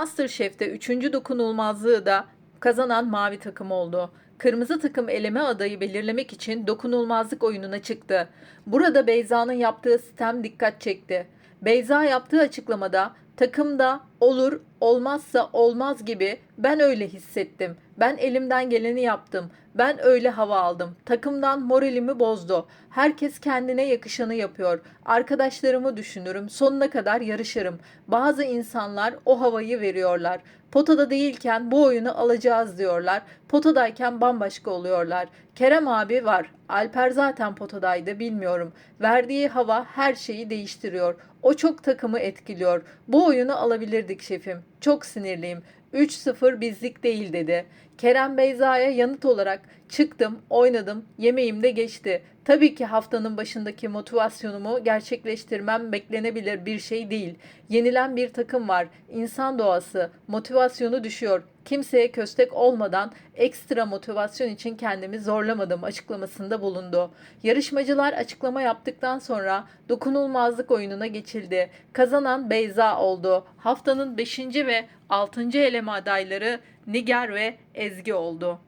Masterchef'te 3. dokunulmazlığı da kazanan mavi takım oldu. Kırmızı takım eleme adayı belirlemek için dokunulmazlık oyununa çıktı. Burada Beyza'nın yaptığı sistem dikkat çekti. Beyza yaptığı açıklamada takımda olur olmazsa olmaz gibi ben öyle hissettim. Ben elimden geleni yaptım. Ben öyle hava aldım. Takımdan moralimi bozdu. Herkes kendine yakışanı yapıyor. Arkadaşlarımı düşünürüm. Sonuna kadar yarışırım. Bazı insanlar o havayı veriyorlar. Potada değilken bu oyunu alacağız diyorlar. Potadayken bambaşka oluyorlar. Kerem abi var. Alper zaten potadaydı bilmiyorum. Verdiği hava her şeyi değiştiriyor. O çok takımı etkiliyor. Bu oyunu alabilirdik şefim. Çok sinirliyim. 3-0 bizlik değil dedi. Kerem Beyza'ya yanıt olarak çıktım, oynadım, yemeğim de geçti. Tabii ki haftanın başındaki motivasyonumu gerçekleştirmem beklenebilir bir şey değil. Yenilen bir takım var. İnsan doğası, motivasyonu düşüyor. Kimseye köstek olmadan ekstra motivasyon için kendimi zorlamadım açıklamasında bulundu. Yarışmacılar açıklama yaptıktan sonra dokunulmazlık oyununa geçildi. Kazanan Beyza oldu. Haftanın 5. ve 6. eleme adayları Nigar ve Ezgi oldu.